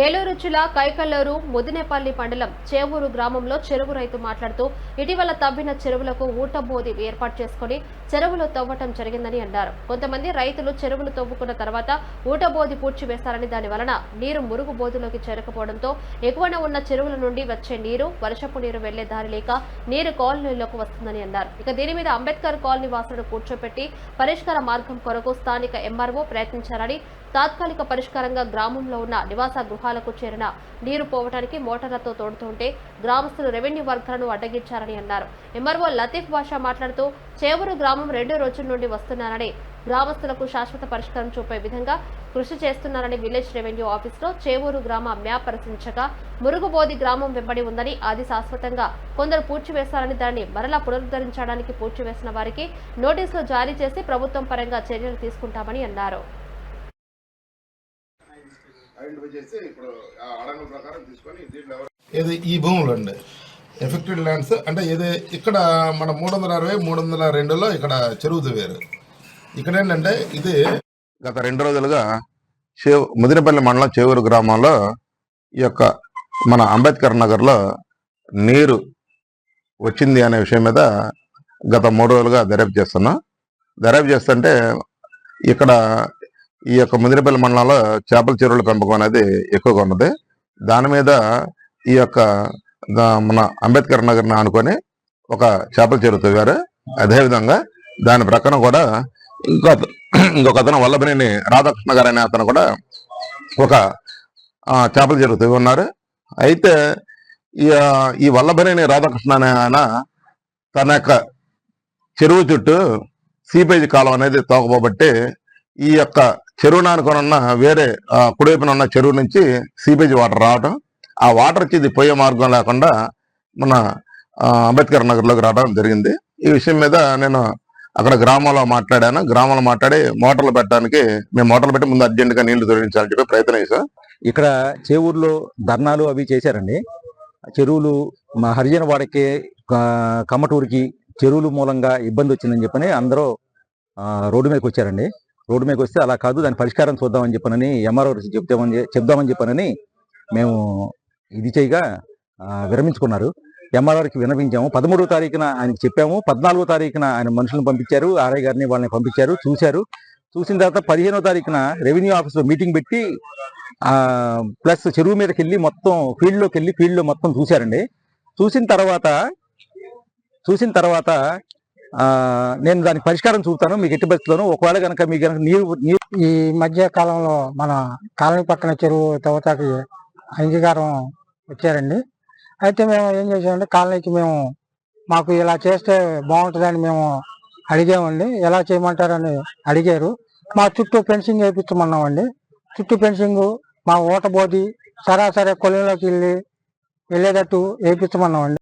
ఏలూరు జిల్లా కైకల్లూరు ముదినేపల్లి మండలం చేవూరు గ్రామంలో చెరువు రైతు మాట్లాడుతూ ఇటీవల తవ్విన చెరువులకు ఊటబోది ఏర్పాటు చేసుకుని చెరువులు తవ్వటం జరిగిందని అన్నారు. కొంతమంది రైతులు చెరువులు తవ్వుకున్న తర్వాత ఊటబోది పూడ్చివేశారని దాని వలన నీరు మురుగు బోధులోకి చేరకపోవడంతో ఎగువన ఉన్న చెరువుల నుండి వచ్చే నీరు వర్షపు నీరు వెళ్ళే దారి లేక నీరు కాలనీలోకి వస్తుందని అన్నారు. ఇక దీని మీద అంబేద్కర్ కాలనీ వాసులను కూర్చోపెట్టి పరిష్కార మార్గం కొరకు స్థానిక ఎంఆర్ఓ ప్రయత్నించారని తాత్కాలిక పరిష్కారంగా గ్రామంలో ఉన్న నివాస గృహాలకు చేరిన నీరు పోవటానికి మోటార్లతో తోడుతుంటే గ్రామస్తులు రెవెన్యూ వర్గాలను అడ్డగించారని అన్నారు. ఎంఆర్ఓ లతీఫ్ బాషా మాట్లాడుతూ చేవూరు గ్రామం రెండు రోజుల నుండి వస్తున్నారని గ్రామస్తులకు శాశ్వత పరిష్కారం చూపే విధంగా కృషి చేస్తున్నారని విలేజ్ రెవెన్యూ ఆఫీసులో చేవూరు గ్రామ మ్యాప్ పరిశీలించగా మురుగుబోది గ్రామం వెంబడి ఉందని అది శాశ్వతంగా కొందరు పూడ్చివేశారని దాన్ని మరలా పునరుద్ధరించడానికి పూడ్చివేసిన వారికి నోటీసులు జారీ చేసి ప్రభుత్వం పరంగా చర్యలు తీసుకుంటామని అన్నారు. ఐడెంటిఫై చేసి ఇప్పుడు ఆ అడంగుల ప్రకారం తీసుకొని దీంట్లో ఎవరు ఏది ఈ భూములు అండి. ఎఫెక్టెడ్ ల్యాండ్స్ అంటే ఇది ఇక్కడ మన మూడు వందల అరవై మూడు వందల రెండులో ఇక్కడ చెరువు వేరు ఇక్కడ ఏంటంటే ఇది గత రెండు రోజులుగా చేవు ముదినపల్లి మండలం చేవూరు గ్రామంలో ఈ యొక్క మన అంబేద్కర్ నగర్లో నీరు వచ్చింది అనే విషయం మీద గత మూడు రోజులుగా దర్యాప్తు చేస్తున్నాం. దర్యాప్తు చేస్తుంటే ఇక్కడ ఈ యొక్క ముదిరిపల్లి మండలంలో చేపల చెరువుల పెంపకం అనేది ఎక్కువగా ఉన్నది. దాని మీద ఈ యొక్క దా- మన అంబేద్కర్ నగర్ని ఆనుకొని ఒక చేపల చెరువు తవ్వారు. అదేవిధంగా దాని ప్రక్కన కూడా ఇంకో ఇంకొక అతను వల్లభనేని రాధాకృష్ణ గారు అనే అతను కూడా ఒక చేపల చెరువు తవ్వి ఉన్నారు. అయితే ఈ ఈ వల్లభనేని రాధాకృష్ణ అనే ఆయన తన యొక్క చెరువు చుట్టూ సీపేజ్ కాలం అనేది తోకపోబట్టి ఈ యొక్క చెరువు నానుకొని ఉన్న వేరే కుడివైపున ఉన్న చెరువు నుంచి సీపేజ్ వాటర్ రావటం. ఆ వాటర్కి ఇది పోయే మార్గం లేకుండా మన అంబేద్కర్ నగర్లోకి రావడం జరిగింది. ఈ విషయం మీద నేను అక్కడ గ్రామంలో మాట్లాడాను. గ్రామంలో మాట్లాడి మోటార్లు పెట్టడానికి మేము మోటార్లు పెట్టి ముందు అర్జెంటుగా నీళ్ళు తొలగించాలని చెప్పి ప్రయత్నం చేశాం. ఇక్కడ చేవూరులో ధర్నాలు అవి చేశారండి. చెరువులు మా హరిజన వాడకి కమ్మటూరికి చెరువులు మూలంగా ఇబ్బంది వచ్చిందని చెప్పని అందరూ రోడ్డు మీదకి వచ్చారండి. రోడ్డు మీదకి వస్తే అలా కాదు దాని పరిష్కారం చూద్దామని చెప్పనని ఎంఆర్ఓ చెప్తామని చెప్దామని చెప్పనని మేము ఇది చేయగా విరమించుకున్నారు. ఎంఆర్ఆర్కి విన్నవించాము. పదమూడవ తారీఖున ఆయనకి చెప్పాము. పద్నాలుగో తారీఖున ఆయన మనుషులను పంపించారు. ఆర్ఐ గారిని వాళ్ళని పంపించారు. చూశారు. చూసిన తర్వాత పదిహేనో తారీఖున రెవెన్యూ ఆఫీస్లో మీటింగ్ పెట్టి ప్లస్ చెరువు మీదకి వెళ్ళి మొత్తం ఫీల్డ్లోకి వెళ్ళి ఫీల్డ్లో మొత్తం చూశారండి. చూసిన తర్వాత చూసిన తర్వాత నేను దానికి పరిష్కారం చూపుతాను మీకు ఎట్టి పరిస్థితుల్లోనూ ఒకవేళ కనుక మీకు కనుక నీరు నీరు ఈ మధ్య కాలంలో మన కాలనీ పక్కన చెరువు తవ్వతాకి అంగీకారం వచ్చారండి. అయితే మేము ఏం చేసామంటే కాలనీకి మేము మాకు ఇలా చేస్తే బాగుంటుందని మేము అడిగామండి. ఎలా చేయమంటారని అడిగారు. మా చుట్టూ ఫెన్సింగ్ వేయించమన్నామండి చుట్టూ ఫెన్సింగ్ మా ఓటబోది సరాసరి కొలంలోకి వెళ్ళి వెళ్ళేటట్టు వేయించమన్నామండి